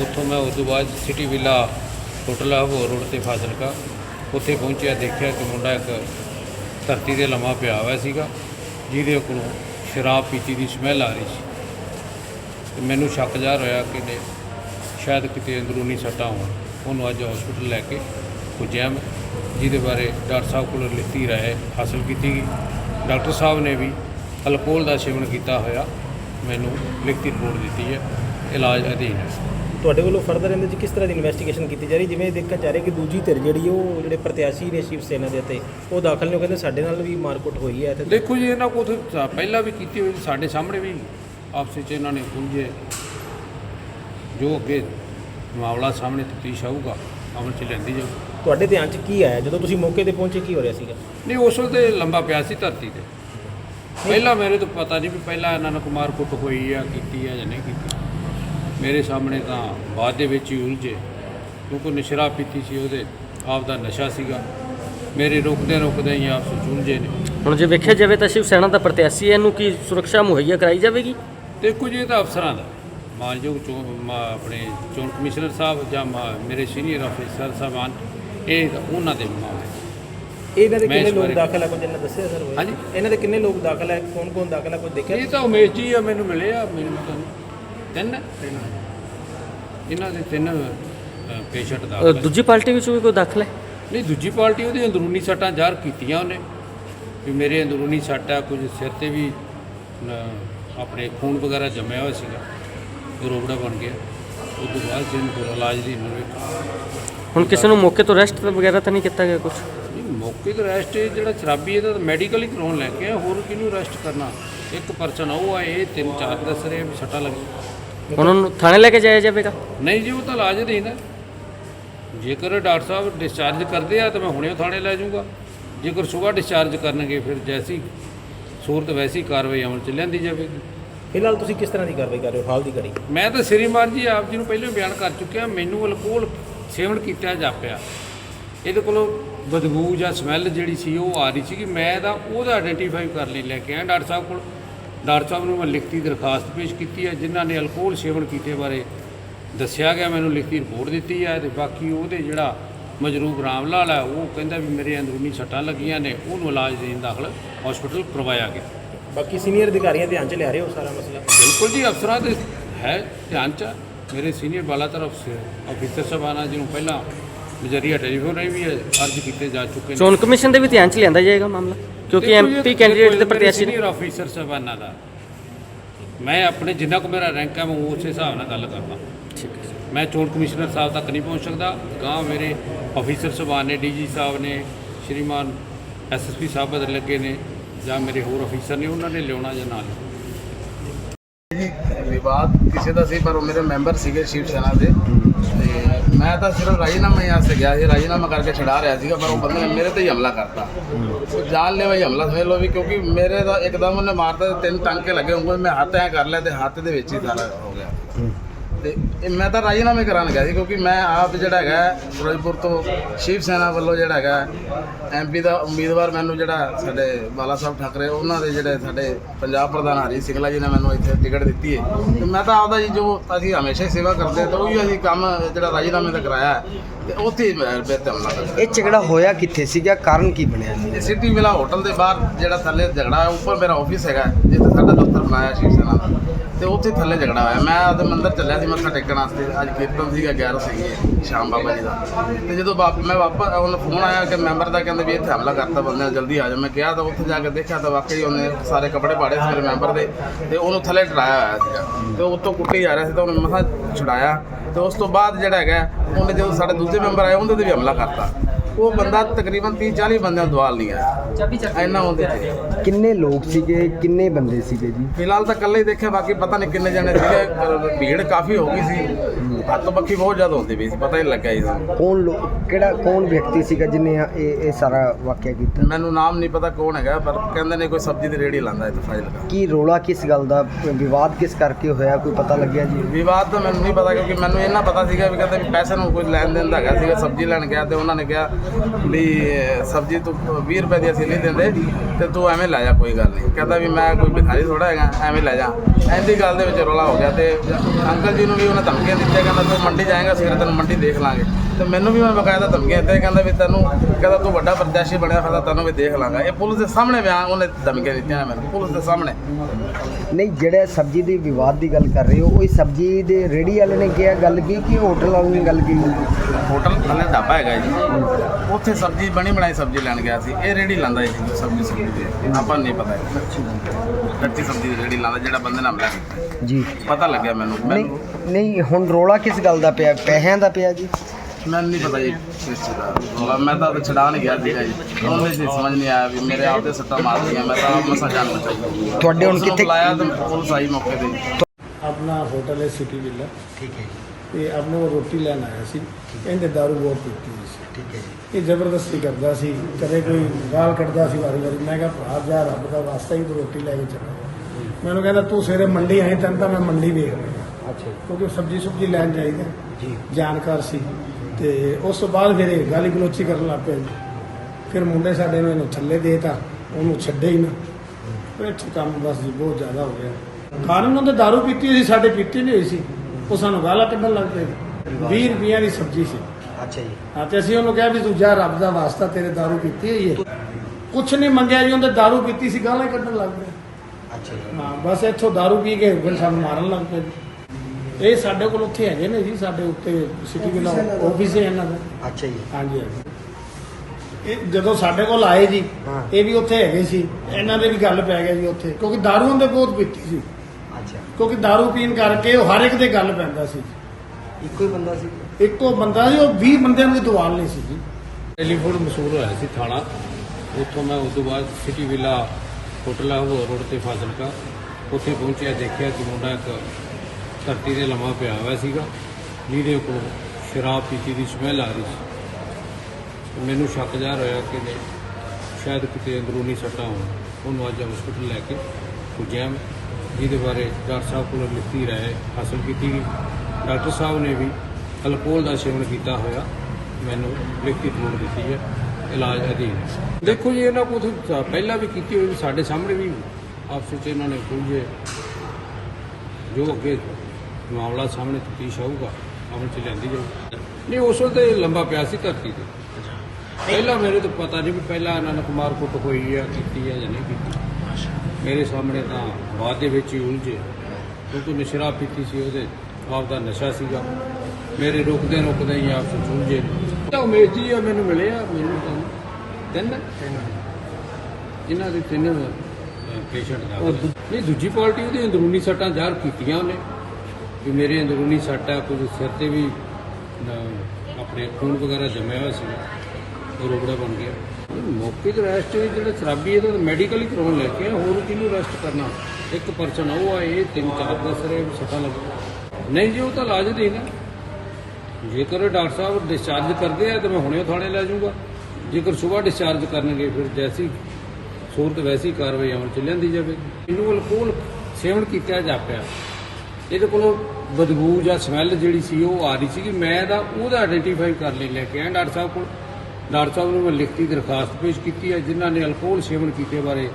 ਉੱਥੋਂ ਮੈਂ ਉਸ ਤੋਂ ਬਾਅਦ ਸਿਟੀ ਵਿਲਾ, ਹੋਟਲ ਆ, ਹੋਰ ਰੋਡ ਤੇ ਫਾਜ਼ਿਲਕਾ। ਉੱਥੇ ਪਹੁੰਚਿਆ, ਦੇਖਿਆ ਕਿ ਮੁੰਡਾ ਇੱਕ ਧਰਤੀ ਤੇ ਲੰਮਾ ਪਿਆ ਹੋਇਆ ਸੀਗਾ, ਜਿਹਦੇ ਕੋਲੋਂ ਸ਼ਰਾਬ ਪੀਤੀ ਦੀ ਸਮੈਲ ਆ ਰਹੀ ਸੀ। ਤੇ ਮੈਨੂੰ ਸ਼ੱਕ ਜਾ ਹੋਇਆ ਕਿ ਨੇ ਸ਼ਾਇਦ ਕਿਤੇ ਅੰਦਰੂਨੀ ਸੱਟਾਂ ਹੋਣ। ਉਹਨੂੰ ਅੱਜ ਹਸਪੀਟਲ ਲੈ ਕੇ ਪੁੱਜਿਆ ਮੈਂ, ਜਿਹਦੇ ਬਾਰੇ ਡਾਕਟਰ ਸਾਹਿਬ ਕੋਲੋਂ ਲਿਖਤੀ ਰਾਏ ਹਾਸਲ ਕੀਤੀ ਗਈ। ਡਾਕਟਰ ਸਾਹਿਬ ਨੇ ਵੀ ਅਲਕੋਹਲ ਦਾ ਸੇਵਨ ਕੀਤਾ ਹੋਇਆ, ਮੈਨੂੰ ਲਿਖਤੀ ਰਿਪੋਰਟ ਦਿੱਤੀ ਹੈ, ਇਲਾਜ ਅਧੀਨ ਹੈ। ਤੁਹਾਡੇ ਵੱਲੋਂ ਫਰਦਰ ਇਹਦੇ 'ਚ ਕਿਸ ਤਰ੍ਹਾਂ ਦੀ ਇਨਵੈਸਟੀਗੇਸ਼ਨ ਕੀਤੀ ਜਾ ਰਹੀ? ਜਿਵੇਂ ਦੇਖਿਆ ਜਾ ਰਿਹਾ ਕਿ ਦੂਜੀ ਧਿਰ ਜਿਹੜੀ ਉਹ ਜਿਹੜੇ ਪ੍ਰਤਿਆਸ਼ੀ ਨੇ ਸ਼ਿਵ ਸੈਨਾ ਦੇ ਉੱਤੇ ਉਹ ਦਾਖਲ ਨੇ ਉਹ ਕਹਿੰਦੇ ਸਾਡੇ ਨਾਲ ਵੀ ਮਾਰਕੁੱਟ ਹੋਈ ਹੈ ਤੇ ਦੇਖੋ ਜੀ ਇਹਨਾਂ ਕੋਲ ਤਾਂ ਪਹਿਲਾਂ ਵੀ ਕੀਤੀ ਹੋਈ ਸਾਡੇ ਸਾਹਮਣੇ ਵੀ ਆਪਸ ਵਿੱਚ ਇਹਨਾਂ ਨੇ ਉਲਝੇ ਜੋ ਅੱਗੇ ਮਾਮਲਾ ਸਾਹਮਣੇ ਤਫਤੀਸ਼ ਆਊਗਾ ਅਮਲ ਚ ਲੈਂਦੀ ਜਾਊ। ਤੁਹਾਡੇ ਧਿਆਨ 'ਚ ਕੀ ਆਇਆ? ਜਦੋਂ ਤੁਸੀਂ ਮੌਕੇ ਤੇ ਪਹੁੰਚੇ ਕੀ ਹੋ ਰਿਹਾ ਸੀਗਾ? ਨਹੀਂ ਉਸ ਵੇਲੇ ਲੰਬਾ ਪਿਆ ਸੀ ਧਰਤੀ ਤੇ। ਪਹਿਲਾਂ ਮੇਰੇ ਤੋਂ ਪਤਾ ਨਹੀਂ ਵੀ ਪਹਿਲਾਂ ਇਹਨਾਂ ਨਾਲ ਕੁਮਾਰ ਕੁੱਟ ਹੋਈ ਆ ਕੀਤੀ ਆ ਜਾਂ ਨਹੀਂ ਕੀਤੀ। ਮੇਰੇ ਸਾਹਮਣੇ ਤਾਂ ਬਾਅਦ ਦੇ ਵਿੱਚ ਹੀ ਉਲਝੇ ਕਿਉਂਕਿ ਉਹਨੇ ਸ਼ਰਾਬ ਪੀਤੀ ਸੀ ਉਹਦੇ ਆਪ ਦਾ ਨਸ਼ਾ ਸੀਗਾ। ਮੇਰੇ ਰੁਕਦੇ ਰੁਕਦੇ ਹੀ ਆਪਸ ਵਿੱਚ ਉਲਝੇ ਨੇ। ਹੁਣ ਜੇ ਵੇਖਿਆ ਜਾਵੇ ਤਾਂ ਸ਼ਿਵ ਸੈਨਾ ਦਾ ਪ੍ਰਤਿਆਸ਼ੀ ਹੈ ਇਹਨੂੰ ਕੀ ਸੁਰੱਖਿਆ ਮੁਹੱਈਆ ਕਰਾਈ ਜਾਵੇਗੀ? ਦੇਖੋ ਜੀ ਇਹ ਤਾਂ ਅਫਸਰਾਂ ਦਾ। ਮਾਨਯੋਗ ਚੋਣ ਮਾ- ਆਪਣੇ ਚੋਣ ਕਮਿਸ਼ਨਰ ਸਾਹਿਬ ਜਾਂ ਮਾ- ਮੇਰੇ ਸੀਨੀਅਰ ਅਫਸਰ ਸਾਹਿਬਾਨ ਇਹ ਤਾਂ ਉਹਨਾਂ ਦੇ ਮਾਮਲੇ ਇਹਨਾਂ ਦੇ ਮੈਂ ਕਿੰਨੇ ਇਸ ਲੋਕ ਬਾਰੇ- ਦਾਖਲ ਹੈ ਕੁਝ ਇਹਨਾਂ ਦੱਸਿਆ ਸਰ? ਹਾਂਜੀ। ਇਹਨਾਂ ਦੇ ਕਿੰਨੇ ਲੋਕ ਦਾਖਲ ਹੈ ਕੌਣ ਕੌਣ ਦਾਖਲ ਹੈ ਕੁਝ ਦੇਖਿਆ? ਇਹ ਤਾਂ ਉਮੇਸ਼ ਜੀ ਆ ਮੈਨੂੰ ਮਿਲੇ ਆ ਮੈਨੂੰ ਤੁਹਾਨੂੰ ਤਿੰਨ? ਇਹਨਾਂ ਦੇ ਤਿੰਨ ਪੇਸ਼ੈਂਟ ਹੈ। ਦੂਜੀ ਪਾਰਟੀ ਵਿੱਚ ਵੀ ਕੋਈ ਦਾਖਲ ਹੈ? ਨਹੀਂ ਦੂਜੀ ਪਾਰਟੀ ਉਹਦੀ ਅੰਦਰੂਨੀ ਸੱਟਾਂ ਜ਼ਾਹਰ ਕੀਤੀਆਂ ਉਹਨੇ। ਵੀ ਮੇਰੇ ਅੰਦਰੂਨੀ ਸੱਟ ਆ ਕੁਝ ਸਿਰ ਤੇ ਵੀ ਆਪਣੇ ਖੂਨ ਵਗੈਰਾ ਜੰਮਿਆ ਹੋਇਆ ਸੀਗਾ। ਰੋਬੜਾ ਬਣ ਗਿਆ। ਉਸ ਤੋਂ ਬਾਅਦ ਜਿਹਨੂੰ ਫਿਰ ਇਲਾਜ ਦੀ ਨਵੇਂ ਹੁਣ ਕਿਸੇ ਨੂੰ ਮੌਕੇ ਤੋਂ ਰੈਸਟ ਵਗੈਰਾ ਤਾਂ ਨਹੀਂ ਕੀਤਾ ਗਿਆ ਕੁਝ ਮੌਕੇ ਤੇ ਰੈਸਟ ਜਿਹੜਾ ਸ਼ਰਾਬੀ ਇਹਦਾ ਮੈਡੀਕਲ ਹੀ ਕਰਾਉਣ ਲੈ ਕੇ ਹੋਰ ਕਿਹਨੂੰ ਰੈਸਟ ਕਰਨਾ? ਇੱਕ ਪਰਸਨ ਉਹ ਆ ਇਹ ਤਿੰਨ ਚਾਰ ਦੱਸ ਰਹੇ ਵੀ ਸੱਟਾਂ ਲੱਗੀ ਉਹਨੂੰ ਥਾਣੇ ਲੈ ਕੇ ਜਾਇਆ ਜਾਵੇਗਾ? ਨਹੀਂ ਜੀ ਉਹ ਤਾਂ ਇਲਾਜ ਦੇ ਨਾ। ਜੇਕਰ ਡਾਕਟਰ ਸਾਹਿਬ ਡਿਸਚਾਰਜ ਕਰਦੇ ਆ ਤਾਂ ਮੈਂ ਹੁਣੇ ਥਾਣੇ ਲੈ ਜਾਊਂਗਾ। ਜੇਕਰ ਸੁਬਾਹ ਡਿਸਚਾਰਜ ਕਰਨਗੇ ਫਿਰ ਜੈਸੀ ਸੂਰਤ ਵੈਸੀ ਕਾਰਵਾਈ ਅਮਲ ਚ ਲਿਆਂਦੀ ਜਾਵੇਗੀ। ਫਿਲਹਾਲ ਤੁਸੀਂ ਕਿਸ ਤਰ੍ਹਾਂ ਦੀ ਕਾਰਵਾਈ ਕਰ ਰਹੇ ਹੋ? ਹਾਲ ਦੀ ਘੜੀ। ਮੈਂ ਤਾਂ ਸ੍ਰੀਮਾਨ ਜੀ ਆਪ ਜੀ ਨੂੰ ਪਹਿਲਾਂ ਹੀ ਬਿਆਨ ਕਰ ਚੁੱਕਿਆ ਮੈਨੂੰ ਅਲਕੋਹਲ ਸੇਵਨ ਕੀਤਾ ਜਾਪਿਆ ਇਹਦੇ ਕੋਲੋਂ ਬਦਬੂ ਜਾਂ ਸਮੈਲ ਜਿਹੜੀ ਸੀ ਉਹ ਆ ਰਹੀ ਸੀ ਕਿ ਮੈਂ ਤਾਂ ਉਹਦਾ ਆਇਡੈਂਟੀਫਾਈ ਕਰ ਲਈ ਲੈ ਕੇ ਆਇਆ ਡਾਕਟਰ ਸਾਹਿਬ ਕੋਲ। ਡਾਕਟਰ ਸਾਹਿਬ ਨੂੰ ਮੈਂ ਲਿਖਤੀ ਦਰਖਾਸਤ ਪੇਸ਼ ਕੀਤੀ ਹੈ ਜਿਨ੍ਹਾਂ ਨੇ ਅਲਕੋਹਲ ਸੇਵਨ ਕੀਤੇ ਬਾਰੇ ਦੱਸਿਆ ਗਿਆ ਮੈਨੂੰ ਲਿਖਤੀ ਰਿਪੋਰਟ ਦਿੱਤੀ ਹੈ ਤੇ ਬਾਕੀ ਉਹਦੇ ਜਿਹੜਾ ਮਜਰੂਬ ਰਾਮ ਲਾਲ ਹੈ ਉਹ ਕਹਿੰਦਾ ਵੀ ਮੇਰੇ ਅੰਦਰੂਨੀ ਸੱਟਾਂ ਲੱਗੀਆਂ ਨੇ ਉਹਨੂੰ ਇਲਾਜ ਦੇਣ ਦਾਖਲ ਹਸਪੀਟਲ ਕਰਵਾਇਆ ਗਿਆ। ਬਾਕੀ ਸੀਨੀਅਰ ਅਧਿਕਾਰੀਆਂ ਧਿਆਨ 'ਚ ਲਿਆ ਰਹੇ ਹੋ ਸਾਰਾ ਮਸਲਾ? ਬਿਲਕੁਲ ਜੀ ਅਫਸਰਾਂ ਦੇ ਹੈ ਧਿਆਨ ਚ। ਮੇਰੇ ਸੀਨੀਅਰ ਬਾਲਾਤਰ ਅਫਸਰ ਅਫੀਸਰ ਸਾਹਿਬਾਨਾਂ ਜਿਹਨੂੰ ਪਹਿਲਾਂ ਨਜ਼ਰੀਆ ਟੈਲੀਫੋਨ ਰਾਹੀਂ ਵੀ ਅਰਜ਼ ਕੀਤੇ ਜਾ ਚੁੱਕੇ ਨੇ। ਚੋਣ ਕਮਿਸ਼ਨ ਦੇ ਵੀ ਧਿਆਨ 'ਚ ਲਿਆਂਦਾ ਜਾਏਗਾ ਮਾਮਲਾ? ਕਿਉਂਕਿ ਐਮਪੀ ਕੈਂਡੀਡੇਟ ਦੇ ਪ੍ਰਤਿਆਸ਼ੀ ਨੇ ਸੀਨੀਅਰ ਅਫੀਸਰ ਸਾਹਿਬਾਨਾਂ ਦਾ ਮੈਂ ਆਪਣੇ ਜਿੰਨਾ ਕੁ ਮੇਰਾ ਰੈਂਕ ਹੈ ਮੈਂ ਉਸੇ ਹਿਸਾਬ ਨਾਲ ਗੱਲ ਕਰਦਾ। ਠੀਕ ਹੈ ਮੈਂ ਚੋਣ ਕਮਿਸ਼ਨਰ ਸਾਹਿਬ ਤੱਕ ਨਹੀਂ ਪਹੁੰਚ ਸਕਦਾ। ਗਾਂ ਮੇਰੇ ਅਫੀਸਰ ਸਾਹਿਬਾਨ ਨੇ ਡੀਜੀ ਸਾਹਿਬ ਨੇ ਸ਼੍ਰੀਮਾਨ ਐਸਐਸਪੀ ਸਾਹਿਬ ਬਦਲ ਲੱਗੇ ਨੇ ਜਾਂ ਮੇਰੇ ਹੋਰ ਅਫੀਸਰ ਨੇ ਉਹਨਾਂ ਨੇ ਲਿਆਉਣਾ ਜਾਂ ਨਾ ਲਿਆਉਣਾ। ਜੀ, ਵਿਵਾਦ ਕਿਸੇ ਦਾ ਸੀ, ਪਰ ਉਹ ਮੇਰੇ ਮੈਂਬਰ ਸੀਗੇ ਸ਼ਿਵ ਸੈਨਾ ਦੇ। ਤੇ ਮੈਂ ਤਾਂ ਸਿਰਫ ਰਾਜੀਨਾਮੇ ਵਾਸਤੇ ਗਿਆ ਸੀ, ਰਾਜੀਨਾਮਾ ਕਰਕੇ ਛਡਾ ਰਿਹਾ ਸੀਗਾ, ਪਰ ਉਹ ਬੰਦੇ ਨੇ ਮੇਰੇ ਤੇ ਹੀ ਹਮਲਾ ਕਰਤਾ। ਉਹ ਜਾਨ ਲੈਵਾ ਹੀ ਹਮਲਾ ਸਮਝ ਲਓ ਵੀ, ਕਿਉਂਕਿ ਮੇਰੇ ਦਾ ਇੱਕਦਮ ਉਹਨੇ ਮਾਰਤਾ ਤੇ ਤਿੰਨ ਟਾਂਕੇ ਲੱਗੇ ਉਂਗਲ ਮੈਂ ਹੱਥ ਐ ਕਰ ਲਿਆ ਤੇ ਹੱਥ ਦੇ ਵਿੱਚ ਹੀ ਸਾਰਾ। ਤੇ ਇਹ ਮੈਂ ਤਾਂ ਰਾਜੀਨਾਮੇ ਕਰਾਉਣ ਗਿਆ ਸੀ ਕਿਉਂਕਿ ਮੈਂ ਆਪ ਜਿਹੜਾ ਹੈਗਾ ਫਿਰੋਜ਼ਪੁਰ ਤੋਂ ਸ਼ਿਵ ਸੈਨਾ ਵੱਲੋਂ ਜਿਹੜਾ ਹੈਗਾ ਐਮਪੀ ਦਾ ਉਮੀਦਵਾਰ ਮੈਨੂੰ ਜਿਹੜਾ ਸਾਡੇ ਬਾਲਾ ਸਾਹਿਬ ਠਾਕਰੇ ਉਹਨਾਂ ਦੇ ਜਿਹੜੇ ਸਾਡੇ ਪੰਜਾਬ ਪ੍ਰਧਾਨ ਹਰੀ ਸਿੰਗਲਾ ਜੀ ਨੇ ਮੈਨੂੰ ਇੱਥੇ ਟਿਕਟ ਦਿੱਤੀ ਹੈ। ਤੇ ਮੈਂ ਤਾਂ ਆਪਦਾ ਜੀ ਜੋ ਅਸੀਂ ਹਮੇਸ਼ਾ ਹੀ ਸੇਵਾ ਕਰਦੇ ਤਾਂ ਉਹੀ ਅਸੀਂ ਕੰਮ ਜਿਹੜਾ ਰਾਜੀਨਾਮੇ ਦਾ ਕਰਾਇਆ ਤੇ ਉੱਥੇ ਮੈਂ ਬੇਤੇ ਹਮਲਾ ਕਰਦਾ ਇਹ ਝਗੜਾ ਹੋਇਆ ਕਿੱਥੇ ਸੀਗਾ? ਕਾਰਨ ਕੀ ਬਣਿਆ ਸੀ ਸਿਟੀ ਵਿਲਾ ਹੋਟਲ ਦੇ ਬਾਹਰ ਜਿਹੜਾ ਥੱਲੇ ਝਗੜਾ ਹੈ ਉੱਪਰ ਮੇਰਾ ਆਫਿਸ ਹੈਗਾ ਜਿੱਥੇ ਸਾਡਾ ਦਫ਼ਤਰ ਬਣਾਇਆ ਸ਼ਿਵ ਸੈਨਾ ਦਾ। ਤੇ ਉੱਥੇ ਥੱਲੇ ਝਗੜਾ ਹੋਇਆ। ਮੈਂ ਆਪਦੇ ਮੰਦਰ ਚੱਲਿਆ ਸੀ, ਮੱਥਾ ਟੇਕਣ ਵਾਸਤੇ। ਅੱਜ ਕੀਰਤਨ ਸੀਗਾ 11 ਸੀਗੀ ਸ਼ਾਮ ਬਾਬਾ ਜੀ ਦਾ। ਤੇ ਜਦੋਂ ਵਾਪ- ਮੈਂ ਵਾਪਸ ਉਹਨੂੰ ਫੋਨ ਆਇਆ ਕਿ ਮੈਂਬਰ ਦਾ, ਕਹਿੰਦੇ ਵੀ ਇੱਥੇ ਹਮਲਾ ਕਰਤਾ ਬੰਦੇ ਨੇ, ਜਲਦੀ ਆ ਜਾ ਮੈਂ ਗਿਆ ਤਾਂ ਉੱਥੇ ਜਾ ਕੇ ਦੇਖਿਆ ਤਾਂ ਵਾਕਈ ਉਹਨੇ ਸਾਰੇ ਕੱਪੜੇ ਪਾੜੇ ਸੀ ਮੇਰੇ ਮੈਂਬਰ ਦੇ ਤੇ ਉਹਨੂੰ ਥੱਲੇ ਟਰਾਇਆ ਹੋਇਆ ਸੀਗਾ। ਤੇ ਉੱਤੋਂ ਕੁੱਟੀ ਜਾ ਰਿਹਾ ਸੀ ਤਾਂ ਉਹਨੇ ਮਸਾ ਛੁਡਾਇਆ। ਤੇ ਉਸ ਤੋਂ ਬਾਅਦ ਜਿਹੜਾ ਹੈਗਾ, ਉਹਨੇ ਜਦੋਂ ਸਾਡੇ ਦੂਜੇ ਮੈਂਬਰ ਆਏ, ਉਹਦੇ ਤੇ ਵੀ ਹਮਲਾ ਕਰਤਾ। ਉਹ ਬੰਦਾ ਤਕਰੀਬਨ 30 40 ਬੰਦਿਆਂ ਨੂੰ ਦਵਾਲ ਨਹੀਂ ਆਇਆ। ਇੰਨਾ ਹੁੰਦੇ ਸੀ ਕਿੰਨੇ ਲੋਕ ਸੀਗੇ ਕਿੰਨੇ ਬੰਦੇ ਸੀਗੇ ਜੀ? ਫਿਲਹਾਲ ਤਾਂ ਇਕੱਲੇ ਹੀ ਦੇਖਿਆ ਬਾਕੀ ਪਤਾ ਨਹੀਂ ਕਿੰਨੇ ਜਣੇ ਸੀਗੇ। ਪਰ ਭੀੜ ਕਾਫੀ ਹੋ ਗਈ ਸੀ। ਹੱਥ ਪੱਖੀ ਬਹੁਤ ਜ਼ਿਆਦਾ ਹੁੰਦੀ ਪਈ ਸੀ ਪਤਾ ਹੀ ਨਹੀਂ ਲੱਗਿਆ ਜੀ ਸਾਨੂੰ। ਕੌਣ ਲੋ- ਕਿਹੜਾ ਕੌਣ ਵਿਅਕਤੀ ਸੀਗਾ ਜਿਹਨੇ ਇਹ ਇਹ ਸਾਰਾ ਵਾਕਿਆ ਕੀਤਾ? ਮੈਨੂੰ ਨਾਮ ਨਹੀਂ ਪਤਾ ਕੌਣ ਹੈਗਾ ਪਰ ਕਹਿੰਦੇ ਨੇ ਕੋਈ ਸਬਜ਼ੀ ਦੀ ਰੇੜੀ ਲਾਂਦਾ ਇੱਥੇ ਫਾਜ਼ਿਲ ਦਾ। ਕੀ ਰੋਲਾ ਕਿਸ ਗੱਲ ਦਾ? ਵਿਵਾਦ ਕਿਸ ਕਰਕੇ ਹੋਇਆ? ਕੋਈ ਪਤਾ ਲੱਗਿਆ ਜੀ? ਵਿਵਾਦ ਤਾਂ ਮੈਨੂੰ ਨਹੀਂ ਪਤਾ ਕਿਉਂਕਿ ਮੈਨੂੰ ਇਹਨਾਂ ਪਤਾ ਸੀਗਾ ਵੀ ਕਹਿੰਦੇ ਵੀ ਪੈਸੇ ਨੂੰ ਕੋਈ ਲੈਣ ਦੇਣ ਦਾ ਹੈਗਾ ਸੀਗਾ ਸਬਜ਼ੀ ਲੈਣ ਗਿਆ ਤੇ ਉਹਨਾਂ ਨੇ ਕਿਹਾ ਵੀ ਸਬਜ਼ੀ ਤੂੰ 20 ਰੁਪਏ ਦੀ ਅਸੀਂ ਨਹੀਂ ਦਿੰਦੇ ਤੇ ਤੂੰ ਐਵੇਂ ਲੈ ਜਾ, ਕੋਈ ਗੱਲ ਨਹੀਂ। ਕਹਿੰਦਾ ਵੀ ਮੈਂ ਕੋਈ ਭਿਖਾਰੀ ਥੋੜਾ ਹੈਗਾ, ਐਵੇਂ ਲੈ ਜਾ। ਐਂਦੀ ਗੱਲ ਦੇ ਵਿੱਚ ਰੌਲਾ ਹੋ ਗਿਆ ਤੇ ਅੰਕਲ ਜੀ ਨੂੰ ਵੀ ਉਹਨੇ ਧਮਕੀਆਂ ਦਿੱਤੀਆਂ, ਕਹਿੰਦਾ ਤੂੰ ਮੰਡੀ ਜਾਏਗਾ ਸਵੇਰੇ ਤੈਨੂੰ ਮੰਡੀ ਦੇਖ ਲਾਂਗੇ। ਤੇ ਮੈਨੂੰ ਵੀ ਮੈਂ ਬਕਾਇਦਾ ਧਮਕੀਆਂ ਦਿੱਤੀਆਂ ਕਹਿੰਦਾ ਵੀ ਤੈਨੂੰ ਕਹਿੰਦਾ ਤੂੰ ਵੱਡਾ ਪ੍ਰਤਿਆਸ਼ੀ ਬਣਿਆ ਫਿਰ ਤੈਨੂੰ ਵੀ ਦੇਖ ਲਾਂਗਾ। ਇਹ ਪੁਲਿਸ ਦੇ ਸਾਹਮਣੇ ਬਿਆਨ ਉਹਨੇ ਧਮਕੀਆਂ ਦਿੱਤੀਆਂ ਮੈਨੂੰ ਪੁਲਿਸ ਦੇ ਸਾਹਮਣੇ। ਨਹੀਂ ਜਿਹੜੇ ਸਬਜ਼ੀ ਦੀ ਵਿਵਾਦ ਦੀ ਗੱਲ ਕਰ ਰਹੇ ਹੋ ਉਹ ਸਬਜ਼ੀ ਦੇ ਰੇੜੀ ਵਾਲੇ ਨੇ ਕਿਹਾ ਗੱਲ ਕੀ ਕਿ ਹੋਟਲ ਵਾਲੇ ਨੇ ਗੱਲ ਕੀ? ਹੋਟਲ ਥੱਲੇ ਢਾਬਾ ਹੈਗਾ ਜੀ। ਉੱਥੇ ਸਬਜ਼ੀ ਬਣੀ ਬਣਾਈ ਸਬਜ਼ੀ ਲੈਣ ਗਿਆ ਸੀ। ਇਹ ਰੇੜੀ ਲਾਂਦਾ ਜੀ ਸਬਜ਼ੀ ਸਬਜ਼ੀ ਦੀ। ਆਪਾਂ ਨਹੀਂ ਪਤਾ ਕੱਚੀ ਸਬਜ਼ੀ ਦੀ ਰੇੜੀ ਲਾਂਦਾ ਜਿਹੜਾ ਬੰਦੇ ਨੇ ਹਮਲਾ ਕੀਤਾ। ਜੀ। ਪਤਾ ਲੱਗਿਆ ਮੈਨੂੰ ਨਹੀਂ ਮੈਨੂੰ ਨਹੀਂ ਹੁਣ ਰੋਲਾ ਕਿਸ ਗੱਲ ਦਾ ਪਿਆ? ਪੈਸਿਆਂ ਦਾ ਪਿਆ ਜੀ। ਮੈਨੂੰ ਨਹੀਂ ਪਤਾ ਜੀ ਕਿਸ ਚੀਜ਼ ਦਾ। ਮੈਂ ਤਾਂ ਉੱਥੇ ਛਡਾ ਨਹੀਂ ਗਿਆ ਸੀਗਾ ਜੀ। ਉਹਨੇ ਜੀ ਸਮਝ ਨਹੀਂ ਆਇਆ ਵੀ ਮੇਰੇ ਆਪ ਦੇ ਸੱਟਾਂ ਮਾਰਦੀਆਂ ਮੈਂ ਤਾਂ ਆਪ ਮਸਾਂ ਜਾਨ ਬਚਾਈ ਤੁਹਾਡੇ ਹੁਣ ਕਿੱਥੇ- ਬੁਲਾਇਆ ਤੇ ਪੁਲਿਸ ਆਈ ਮੌਕੇ ਤੇ ਜੀ। ਆਪਣਾ ਹੋਟਲ ਹੈ ਸਿਟੀ ਵਿਲਾ। ਠੀਕ ਹੈ ਤੇ ਆਪਣੇ ਕੋਲ ਰੋਟੀ ਲੈਣ ਆਇਆ ਸੀ। ਕਹਿੰਦੇ ਦਾਰੂ ਬਹੁਤ ਪੀਤੀ ਹੋਈ ਸੀ। ਠੀਕ ਹੈ ਇਹ ਜ਼ਬਰਦਸਤੀ ਕਰਦਾ ਸੀ। ਕਦੇ ਕੋਈ ਗਾਲ ਕੱਢਦਾ ਸੀ ਵਾਰੀ ਵਾਰੀ। ਮੈਂ ਕਿਹਾ ਭਰਾ ਜਾ ਰੱਬ ਦਾ ਵਾਸਤਾ ਹੀ ਤੂੰ ਰੋਟੀ ਲੈ ਕੇ ਚੱਲ। ਮੈਨੂੰ ਕਹਿੰਦਾ ਤੂੰ ਸਵੇਰੇ ਮੰਡੀ ਆਈ ਤੈਨੂੰ ਤਾਂ ਮੈਂ ਮੰਡੀ ਵੇਖ ਰਿਹਾ ਅੱਛਾ ਕਿਉਂਕਿ ਸਬਜੀ ਸੁਬਜੀ ਲੈਣ ਜਾਈਦਾ। ਜੀ। ਜਾਣਕਾਰ ਸੀ। ਤੇ ਉਸ ਤੋਂ ਬਾਅਦ ਫਿਰ ਇਹ ਗਾਲੀ ਗਲੋਚੀ ਕਰਨ ਲੱਗ ਪਿਆ ਜੀ। ਫਿਰ ਮੁੰਡੇ ਸਾਡੇ ਨੇ ਇਹਨੂੰ ਥੱਲੇ ਦੇਤਾ ਉਹਨੂੰ ਛੱਡੇ ਹੀ ਨਾ। ਫਿਰ ਕੰਮ ਬਸ ਜੀ ਬਹੁਤ ਜ਼ਿਆਦਾ ਹੋ ਗਿਆ। ਕਾਰਨ ਉਹਨੇ ਦਾਰੂ ਪੀਤੀ ਹੋਈ ਸੀ ਸਾਡੇ ਪੀਤੀ ਨਹੀਂ ਹੋਈ ਸੀ। ਉਹ ਸਾਨੂੰ ਗਾਲਾਂ ਕੱਢਣ ਲੱਗ ਪਏ। 20 ਰੁਪਈਆਂ ਦੀ ਸਬਜ਼ੀ ਸੀ। ਅੱਛਾ ਜੀ। ਹਾਂ ਤੇ ਅਸੀਂ ਉਹਨੂੰ ਕਿਹਾ ਵੀ ਤੂੰ ਜਾ ਰੱਬ ਦਾ ਵਾਸਤਾ ਤੇਰੇ ਦਾਰੂ ਪੀਤੀ ਹੋਈ ਹੈ। ਕੁਛ ਨਹੀਂ ਮੰਗਿਆ ਜੀ ਉਹਨੇ ਦਾਰੂ ਪੀਤੀ ਸੀ ਗਾਲਾਂ ਕੱਢਣ ਲੱਗ ਪਏ। ਅੱਛਾ ਜੀ। ਹਾਂ ਬਸ ਇੱਥੋਂ ਦਾਰੂ ਪੀ ਕੇ ਫਿਰ ਸਾਨੂੰ ਮਾਰਨ ਲੱਗ ਪਏ। ਜੀ। ਇਹ ਸਾਡੇ ਕੋਲ ਉੱਥੇ ਹੈਗੇ ਨੇ ਜੀ ਸਾਡੇ ਉੱਤੇ ਸਿਟੀ ਵਿਲਾ ਆਫਿਸ ਹੈ ਇਹਨਾਂ ਦਾ। ਅੱਛਾ ਜੀ। ਹਾਂਜੀ ਹਾਂਜੀ। ਇਹ ਜਦੋਂ ਸਾਡੇ ਕੋਲ ਆਏ ਜੀ। ਇਹ ਵੀ ਉੱਥੇ ਹੈਗੇ ਸੀ ਇਹਨਾਂ ਦੇ ਵੀ ਗੱਲ ਪੈ ਗਿਆ ਜੀ ਉੱਥੇ ਕਿਉਂਕਿ ਦਾਰੂ ਉਹਦੇ ਬਹੁਤ ਪੀਤੀ ਸੀ। ਅੱਛਾ। ਕਿਉਂਕਿ ਦਾਰੂ ਪੀਣ ਕਰਕੇ ਉਹ ਹਰ ਇੱਕ ਦੇ ਗੱਲ ਪੈਂਦਾ ਸੀ। ਇੱਕੋ ਹੀ ਬੰਦਾ ਸੀ? ਇੱਕੋ ਬੰਦਾ ਸੀ ਉਹ 20 ਬੰਦਿਆਂ ਨੂੰ ਦਵਾਲ ਨਹੀਂ ਸੀ ਜੀ। ਟੈਲੀਫੋਨ ਮਸੂਲ ਹੋਇਆ ਸੀ ਥਾਣਾ। ਉੱਥੋਂ ਮੈਂ ਉਸ ਤੋਂ ਬਾਅਦ ਸਿਟੀ ਵਿਲਾ ਹੋਟਲ ਆ ਹੋਰ ਰੋਡ ਤੇ ਫਾਜ਼ਿਲਕਾ ਉੱਥੇ ਪਹੁੰਚਿਆ ਦੇਖਿਆ ਕਿ ਮੁੰਡਾ ਇੱਕ ਧਰਤੀ ਤੇ ਲੰਮਾ ਪਿਆ ਹੋਇਆ ਸੀਗਾ। ਜਿਹਦੇ ਕੋਲ ਸ਼ਰਾਬ ਪੀਤੀ ਦੀ ਸਮੈਲ ਆ ਰਹੀ ਸੀ। ਮੈਨੂੰ ਸ਼ੱਕ ਜਾ ਹੋਇਆ ਕਿ ਨਹੀਂ, ਸ਼ਾਇਦ ਕਿਤੇ ਅੰਦਰੂਨੀ ਸੱਟਾਂ ਹੋਣ। ਉਹਨੂੰ ਅੱਜ ਹਸਪੀਟਲ ਲੈ ਕੇ ਪੁੱਜਿਆ ਮੈਂ। ਜਿਹਦੇ ਬਾਰੇ ਡਾਕਟਰ ਸਾਹਿਬ ਕੋਲੋਂ ਲਿਖਤੀ ਰਾਏ ਹਾਸਲ ਕੀਤੀ ਗਈ। ਡਾਕਟਰ ਸਾਹਿਬ ਨੇ ਵੀ ਅਲਕੋਹਲ ਦਾ ਸੇਵਨ ਕੀਤਾ ਹੋਇਆ। ਮੈਨੂੰ ਲਿਖਤੀ ਰਿਪੋਰਟ ਦਿੱਤੀ ਹੈ। ਇਲਾਜ ਅਧੀਨ। ਦੇਖੋ ਜੀ ਇਹਨਾਂ ਕੋਲ ਪਹਿਲਾਂ ਵੀ ਕੀਤੀ ਹੋਈ ਸਾਡੇ ਸਾਹਮਣੇ ਵੀ ਆਪਸ ਵਿੱਚ ਇਹਨਾਂ ਨੇ ਕੋਈ ਜੋ ਅੱਗੇ ਮਾਮਲਾ ਸਾਹਮਣੇ ਤਫਤੀਸ਼ ਆਊਗਾ ਅਮਲ ਚ ਲਿਆਂਦੀ ਜਾਊ ਨਹੀਂ ਉਸ ਵੇਲੇ ਤੇ ਲੰਬਾ ਪਿਆ ਸੀ ਧਰਤੀ ਤੇ। ਪਹਿਲਾਂ ਮੇਰੇ ਤੋਂ ਪਤਾ ਨਹੀਂ ਵੀ ਪਹਿਲਾਂ ਨੇ ਕੁਮਾਰ ਕੁੱਟ ਹੋਈ ਆ ਕੀਤੀ ਆ ਜਾਂ ਨਹੀਂ ਕੀਤੀ। ਮੇਰੇ ਸਾਹਮਣੇ ਤਾਂ ਬਾਅਦ ਦੇ ਵਿੱਚ ਹੀ ਉਲਝੇ। ਕਿਉਂਕਿ ਨਸ਼ਰਾ ਪੀਤੀ ਸੀ ਉਹਦੇ ਆਪ ਦਾ ਨਸ਼ਾ ਸੀਗਾ। ਮੇਰੇ ਰੁਕਦੇ ਰੁਕਦੇ ਹੀ ਆਪਸ ਵਿੱਚ ਉਲਝੇ। ਤਾਂ ਉਮੇਸ਼ ਜੀ ਆ ਮੈਨੂੰ ਮਿਲੇ ਆ ਮੈਨੂੰ ਤਾਂ ਤਿੰਨ। ਇਹਨਾਂ ਦੇ ਤਿੰਨ ਪੇਸ਼ੈਂਟ ਦਾ। ਨਹੀਂ ਦੂਜੀ ਪਾਰਟੀ ਉਹਦੀ ਅੰਦਰੂਨੀ ਸੱਟਾਂ ਜ਼ਾਹਰ ਕੀਤੀਆਂ ਉਹਨੇ। ਵੀ ਮੇਰੇ ਅੰਦਰੂਨੀ ਸੱਟ ਆ ਕੁਝ ਸਿਰ ਤੇ ਵੀ ਅਹ, ਆਪਣੇ ਖੂਨ ਵਗੈਰਾ ਜੰਮਿਆ ਹੋਇਆ ਸੀ। ਉਹ ਰੋਗੜਾ ਬਣ ਗਿਆ। ਇਹ ਮੌਕੇ ਤੇ ਰੈਸਟ ਜਿਹੜਾ ਸ਼ਰਾਬੀ ਇਹਦਾ ਮੈਡੀਕਲ ਹੀ ਕਰਾਉਣ ਲੈ ਕੇ ਆਏ, ਹੋਰ ਕਿਹਨੂੰ ਰੈਸਟ ਕਰਨਾ? ਇੱਕ ਪਰਸਨ ਉਹ ਆ ਇਹ ਤਿੰਨ ਚਾਰ ਦੱਸ ਰਹੇ ਵੀ ਸੱਟਾਂ ਲੱਗ ਨਹੀਂ ਜੀ ਉਹ ਤਾਂ ਇਲਾਜ ਦੇ ਨਾ। ਜੇਕਰ ਡਾਕਟਰ ਸਾਹਿਬ ਡਿਸਚਾਰਜ ਕਰਦੇ ਆ ਤਾਂ ਮੈਂ ਹੁਣੇ ਥਾਣੇ ਲੈ ਜਾਊਂਗਾ। ਜੇਕਰ ਸਵੇਰ ਡਿਸਚਾਰਜ ਕਰਨਗੇ ਫਿਰ ਜੈਸੀ ਸੂਰਤ ਵੈਸੀ ਕਾਰਵਾਈ ਅਮਲ ਚ ਲਿਆਂਦੀ ਜਾਵੇ ਇਹਨੂੰ ਅਲਕੋਹਲ ਸੇਵਨ ਕੀਤਾ ਜਾਪਿਆ ਇਹਦੇ ਕੋਲੋਂ ਬਦਬੂ ਜਾਂ ਸਮੈਲ ਜਿਹੜੀ ਸੀ ਉਹ ਆ ਰਹੀ ਸੀ ਕਿ ਮੈਂ ਦਾ ਉਹਦਾ ਆਇਡੈਂਟੀਫਾਈ ਕਰ ਲਈ ਲੈ ਕੇ ਆਇਆ ਡਾਕਟਰ ਸਾਹਿਬ ਕੋਲ। ਡਾਕਟਰ ਸਾਹਿਬ ਨੂੰ ਮੈਂ ਲਿਖਤੀ ਦਰਖਾਸਤ ਪੇਸ਼ ਕੀਤੀ ਹੈ, ਜਿਨ੍ਹਾਂ ਨੇ ਅਲਕੋਹਲ ਸੇਵਨ ਕੀਤੇ ਬਾਰੇ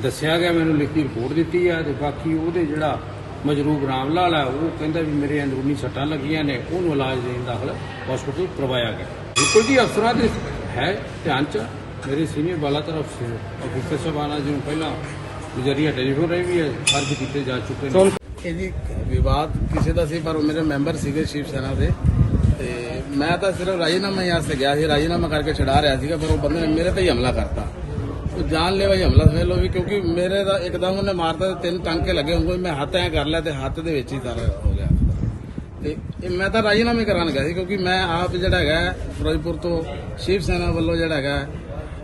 ਦੱਸਿਆ ਗਿਆ। ਮੈਨੂੰ ਲਿਖਤੀ ਰਿਪੋਰਟ ਦਿੱਤੀ ਹੈ ਤੇ ਬਾਕੀ ਉਹਦੇ ਜਿਹੜਾ ਮਜਰੂਬ ਰਾਮ ਲਾਲ ਹੈ, ਉਹ ਕਹਿੰਦਾ ਵੀ ਮੇਰੇ ਅੰਦਰੂਨੀ ਸੱਟਾਂ ਲੱਗੀਆਂ ਨੇ, ਉਹਨੂੰ ਇਲਾਜ ਦੇਣ ਦਾਖਲ ਹਸਪੀਟਲ ਕਰਵਾਇਆ ਗਿਆ। ਬਿਲਕੁਲ ਜੀ ਅਫਸਰਾਂ ਦੇ ਹੈ ਧਿਆਨ ਚ? ਮੇਰੇ ਸੀਨੀਅਰ ਬਾਲਾ ਤਰਫ ਸੇ ਅਫਸਰ ਸਾਹਿਬਾਨਾ ਨੂੰ ਪਹਿਲਾਂ ਨਜ਼ਰੀਆ ਟੈਲੀਫੋਨ ਰਹੀ ਵੀ ਹੈ ਫਰਜ਼ ਕੀਤੇ ਜਾ ਚੁੱਕੇ ਨੇ। ਇਹ ਜੀ ਵਿਵਾਦ ਕਿਸੇ ਦਾ ਸੀ, ਪਰ ਉਹ ਮੇਰੇ ਮੈਂਬਰ ਸੀਗੇ ਸ਼ਿਵ ਸੈਨਾ ਦੇ। ਤੇ ਮੈਂ ਤਾਂ ਸਿਰਫ ਰਾਜੀਨਾਮਾ ਹੀ ਵਾਸਤੇ ਗਿਆ ਸੀ, ਰਾਜੀਨਾਮਾ ਕਰਕੇ ਛਡਾ ਰਿਹਾ ਸੀਗਾ, ਪਰ ਉਹ ਬੰਦੇ ਨੇ ਮੇਰੇ ਤੇ ਹੀ ਹਮਲਾ ਕਰਤਾ। ਉਹ ਜਾਨ ਲੈਵਾ ਹੀ ਹਮਲਾ ਸਮਝ ਲਓ ਵੀ, ਕਿਉਂਕਿ ਮੇਰੇ ਦਾ ਇੱਕਦਮ ਉਹਨੇ ਮਾਰਤਾ ਤੇ ਤਿੰਨ ਟਾਂਕੇ ਲੱਗੇ ਹੋਏ ਮੈਂ ਹੱਥ ਐ ਕਰ ਲਿਆ ਤੇ ਹੱਥ ਦੇ ਵਿੱਚ ਹੀ ਸਾਰਾ ਹੋ ਗਿਆ। ਤੇ ਇਹ ਮੈਂ ਤਾਂ ਰਾਜੀਨਾਮੇ ਕਰਾਉਣ ਗਿਆ ਸੀ, ਕਿਉਂਕਿ ਮੈਂ ਆਪ ਜਿਹੜਾ ਹੈਗਾ ਫਿਰੋਜ਼ਪੁਰ ਤੋਂ ਸ਼ਿਵ ਸੈਨਾ ਵੱਲੋਂ ਜਿਹੜਾ ਹੈਗਾ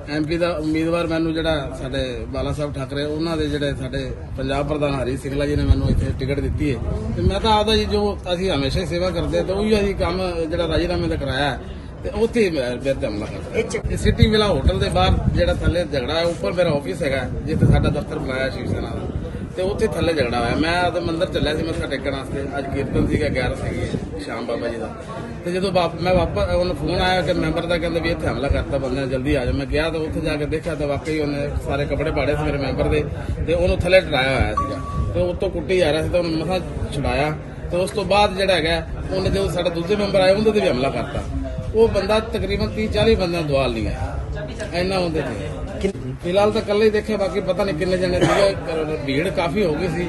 ਐਮਪੀ ਦਾ ਉਮੀਦਵਾਰ ਮੈਨੂੰ ਜਿਹੜਾ ਸਾਡੇ ਬਾਲਾ ਸਾਹਿਬ ਠਾਕਰੇ ਉਹਨਾਂ ਦੇ ਜਿਹੜੇ ਸਾਡੇ ਪੰਜਾਬ ਪ੍ਰਧਾਨ ਹਰੀ ਸਿੰਘਲਾ ਜੀ ਨੇ ਮੈਨੂੰ ਇੱਥੇ ਟਿਕਟ ਦਿੱਤੀ ਹੈ। ਤੇ ਮੈਂ ਤਾਂ ਆਪਦਾ ਜੀ ਜੋ ਅਸੀਂ ਹਮੇਸ਼ਾ ਹੀ ਸੇਵਾ ਕਰਦੇ ਤੇ ਉਹੀ ਅਸੀਂ ਕੰਮ ਜਿਹੜਾ ਰਾਜੀਨਾਮੇ ਦਾ ਕਰਾਇਆ ਤੇ ਉੱਥੇ ਮੇਰੇ ਤੇ ਹਮਲਾ ਇਹ ਸਿਟੀ ਵਿਲਾ ਹੋਟਲ ਦੇ ਬਾਹਰ ਜਿਹੜਾ ਥੱਲੇ ਝਗੜਾ ਹੈ ਉੱਪਰ ਮੇਰਾ ਆਫਿਸ ਹੈਗਾ ਜਿੱਥੇ ਸਾਡਾ ਦਫ਼ਤਰ ਬਣਾਇਆ ਸ਼ਿਵ ਸੈਨਾ ਦਾ। ਤੇ ਉੱਥੇ ਥੱਲੇ ਝਗੜਾ ਹੋਇਆ। ਮੈਂ ਆਪਦੇ ਮੰਦਿਰ ਚੱਲਿਆ ਸੀ ਮੱਥਾ ਟੇਕਣ ਵਾਸਤੇ। ਅੱਜ ਕੀਰਤਨ ਸੀਗਾ 11 ਸੀਗੀ ਸ਼ਾਮ ਬਾਬਾ ਜੀ ਦਾ। ਤੇ ਜਦੋਂ ਵਾਪ- ਮੈਂ ਵਾਪਸ, ਉਹਨੂੰ ਫੋਨ ਆਇਆ ਕਿ ਮੈਂਬਰ ਦਾ ਕਹਿੰਦੇ ਵੀ ਇੱਥੇ ਹਮਲਾ ਕਰਤਾ ਬੰਦੇ ਨੇ, ਜਲਦੀ ਆ ਜਾ ਮੈਂ ਗਿਆ ਤਾਂ ਉੱਥੇ ਜਾ ਕੇ ਦੇਖਿਆ ਤਾਂ ਵਾਕਈ ਉਹਨੇ ਸਾਰੇ ਕੱਪੜੇ ਪਾੜੇ ਸੀ ਮੇਰੇ ਮੈਂਬਰ ਦੇ ਤੇ ਉਹਨੂੰ ਥੱਲੇ ਡਰਾਇਆ ਹੋਇਆ ਸੀਗਾ। ਤੇ ਉੱਤੋਂ ਕੁੱਟੀ ਜਾ ਰਿਹਾ ਸੀ ਤਾਂ ਉਹਨੂੰ ਮਸਾਂ ਛੁਡਾਇਆ। ਤੇ ਉਸ ਤੋਂ ਬਾਅਦ ਜਿਹੜਾ ਹੈਗਾ, ਉਹਨੇ ਜਦੋਂ ਸਾਡੇ ਦੂਜੇ ਮੈਂਬਰ ਆਏ, ਉਹਦੇ ਤੇ ਵੀ ਹਮਲਾ ਕਰਤਾ। ਉਹ ਬੰਦਾ ਤਕਰੀਬਨ 30 40 ਬੰਦਿਆਂ ਨੂੰ ਦਵਾਲ ਨਹੀਂ ਆਇਆ। ਇੰਨਾ ਉਹਦੇ ਤੇ। ਫਿਲਹਾਲ ਤਾਂ ਇਕੱਲੇ ਹੀ ਦੇਖਿਆ, ਬਾਕੀ ਪਤਾ ਨਹੀਂ ਕਿੰਨੇ ਜਣੇ ਸੀਗੇ। ਪਰ ਭੀੜ ਕਾਫੀ ਹੋ ਗਈ ਸੀ।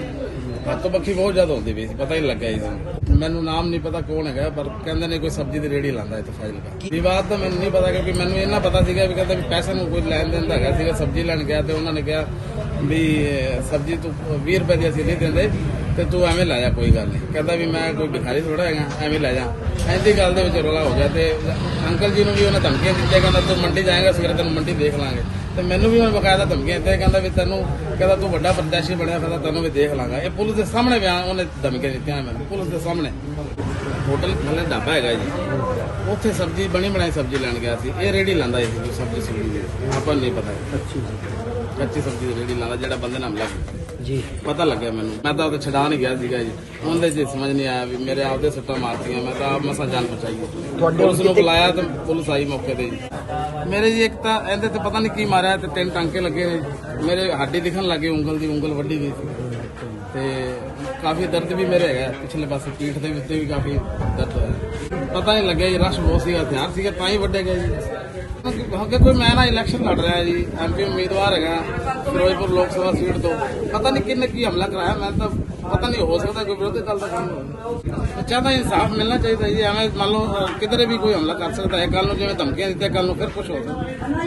ਹੱਥੋਂ ਬੱਖੀ ਬਹੁਤ ਜ਼ਿਆਦਾ ਹੁੰਦੀ ਪਈ ਸੀ, ਪਤਾ ਹੀ ਨਹੀਂ ਲੱਗਿਆ ਜੀ ਸਾਨੂੰ। ਮੈਨੂੰ ਨਾਮ ਨਹੀਂ ਪਤਾ ਕੌਣ ਹੈਗਾ, ਪਰ ਕਹਿੰਦੇ ਨੇ ਕੋਈ ਸਬਜ਼ੀ ਦੀ ਰੇੜੀ ਲਾਂਦਾ ਇੱਥੇ ਫਾਜ਼ਿਲਕਾ ਵਿਵਾਦ ਤਾਂ ਮੈਨੂੰ ਨਹੀਂ ਪਤਾ, ਕਿਉਂਕਿ ਮੈਨੂੰ ਇਹਨਾਂ ਪਤਾ ਸੀਗਾ ਵੀ ਕਹਿੰਦਾ ਵੀ ਪੈਸੇ ਨੂੰ ਕੋਈ ਲੈਣ ਦੇਣ ਦਾ ਹੈਗਾ ਸੀਗਾ, ਸਬਜ਼ੀ ਲੈਣ ਗਿਆ ਤੇ ਉਹਨਾਂ ਨੇ ਕਿਹਾ ਵੀ ਸਬਜ਼ੀ ਤੂੰ 20 ਰੁਪਏ ਦੀ ਅਸੀਂ ਨਹੀਂ ਦਿੰਦੇ। ਤੇ ਤੂੰ ਐਵੇਂ ਲੈ ਜਾ ਕੋਈ ਗੱਲ ਨਹੀਂ। ਕਹਿੰਦਾ ਵੀ ਮੈਂ ਕੋਈ ਭਿਖਾਰੀ ਥੋੜਾ ਹੈਗਾ ਐਵੇਂ ਲੈ ਜਾ। ਐਂਦੀ ਗੱਲ ਦੇ ਵਿੱਚ ਰੌਲਾ ਹੋ ਗਿਆ ਤੇ ਅੰਕਲ ਜੀ ਨੂੰ ਵੀ ਉਹਨੇ ਧਮਕੀਆਂ ਦਿੱਤੀਆਂ ਕਹਿੰਦਾ ਤੂੰ ਮੰਡੀ ਜਾਏਗਾ ਸਵੇਰੇ ਤੈਨੂੰ ਮੰਡੀ ਦੇਖ ਲਾਂਗੇ। ਤੇ ਮੈਨੂੰ ਵੀ ਉਹਨੇ ਬਕਾਇਦਾ ਧਮਕੀਆਂ ਦਿੱਤੀਆਂ ਕਹਿੰਦਾ ਵੀ ਤੈਨੂੰ ਕਹਿੰਦਾ ਤੂੰ ਵੱਡਾ ਪ੍ਰਦਰਸ਼ੀ ਬਣਿਆ ਕਹਿੰਦਾ ਤੈਨੂੰ ਵੀ ਦੇਖ ਲਾਂਗਾ। ਇਹ ਪੁਲਿਸ ਦੇ ਸਾਹਮਣੇ ਬਿਆਨ ਉਹਨੇ ਧਮਕੀਆਂ ਦਿੱਤੀਆਂ ਮੈਨੂੰ ਪੁਲਿਸ ਦੇ ਸਾਹਮਣੇ। ਹੋਟਲ ਥੱਲੇ ਢਾਬਾ ਹੈਗਾ ਜੀ। ਉੱਥੇ ਸਬਜ਼ੀ ਬਣੀ ਬਣਾਈ ਸਬਜ਼ੀ ਲੈਣ ਗਿਆ ਸੀ ਇਹ ਰੇੜੀ ਲਾਂਦਾ ਸੀ ਸਬਜ਼ੀ ਦੀ। ਆਪਾਂ ਨੂੰ ਨਹੀਂ ਪਤਾ। ਅੱਛੀ ਕੱਚੀ ਸਬਜ਼ੀ ਦੀ ਰੇੜੀ ਲਾਂਦਾ ਜਿਹੜਾ ਬੰਦੇ ਨਾਲ ਕੀਤਾ। ਜੀ। ਪਤਾ ਲੱਗਿਆ ਮੈਨੂੰ। ਮੈਂ ਤਾਂ ਉਹਦੇ ਛਡਾ ਨਹੀਂ ਗਿਆ ਸੀਗਾ ਜੀ। ਉਹਦੇ ਚ ਸਮਝ ਨਹੀਂ ਆਇਆ ਵੀ ਮੇਰੇ ਆਪਦੇ ਸੱਟਾਂ ਮਾਰਤੀਆਂ। ਮੈਂ ਤਾਂ ਆਪ ਮਸਾਂ ਜਾਨ ਬਚਾਈ। ਹੈ। ਤੁਹਾਡੇ ਪੁਲਿਸ ਨੂੰ ਬੁਲਾਇਆ ਤਾਂ ਪੁਲਿਸ ਆਈ ਮੌਕੇ ਤੇ ਜੀ। ਮੇਰੇ ਜੀ ਇੱਕ ਤਾਂ ਇਹਦੇ ਤੇ ਪਤਾ ਨਹੀਂ ਕੀ ਮਾਰਿਆ ਤੇ ਤਿੰਨ ਟਾਂਕੇ ਲੱਗੇ ਨੇ ਮੇਰੇ ਹੱਡੀ ਦਿਖਣ ਲੱਗੇ ਉਂਗਲ ਦੀ ਉਂਗਲ ਵੱਡੀ ਗਈ। ਸੀ ਤੇ ਕਾਫੀ ਦਰਦ ਵੀ ਮੇਰੇ ਹੈਗਾ। ਪਿਛਲੇ ਪਾਸੇ ਪੀਠ ਦੇ ਉੱਤੇ ਵੀ ਕਾਫੀ ਦਰਦ ਹੋਇਆ। ਪਤਾ ਨਹੀਂ ਲੱਗਿਆ ਜੀ ਰਸ਼ ਬਹੁਤ ਸੀਗਾ ਹਥਿਆਰ ਸੀਗਾ ਤਾਂ ਹੀ ਵੱਡੇ ਗਏ ਜੀ। ਅੱਗੇ ਕੋਈ ਮੈਂ ਨਾ ਇਲੈਕਸ਼ਨ ਲੜ ਰਿਹਾ ਜੀ ਐਮਪੀ ਉਮੀਦਵਾਰ ਹੈਗਾ, ਫਿਰੋਜ਼ਪੁਰ ਲੋਕ ਸਭਾ ਸੀਟ ਤੋਂ। ਪਤਾ ਨਹੀਂ ਕਿੰਨੇ ਕੀ ਹਮਲਾ ਕਰਾਇਆ, ਮੈਂ ਤਾਂ ਪਤਾ ਨਹੀਂ ਹੋ ਸਕਦਾ ਕੋਈ ਵਿਰੋਧੀ ਦਲ ਦਾ ਕੰਮ ਹੋਵੇ। ਚਾਹਤਾ ਇਨਸਾਫ ਮਿਲਣਾ ਚਾਹੀਦਾ ਜੀ, ਐਵੇਂ ਮੰਨ ਲਓ ਕਿਧਰੇ ਵੀ ਕੋਈ ਹਮਲਾ ਕਰ ਸਕਦਾ ਹੈ ਕੱਲ ਨੂੰ ਜਿਵੇਂ ਧਮਕੀਆਂ ਦਿੱਤੀਆਂ ਕੱਲ ਨੂੰ ਫਿਰ ਕੁਝ ਹੋ ਸਕਦਾ।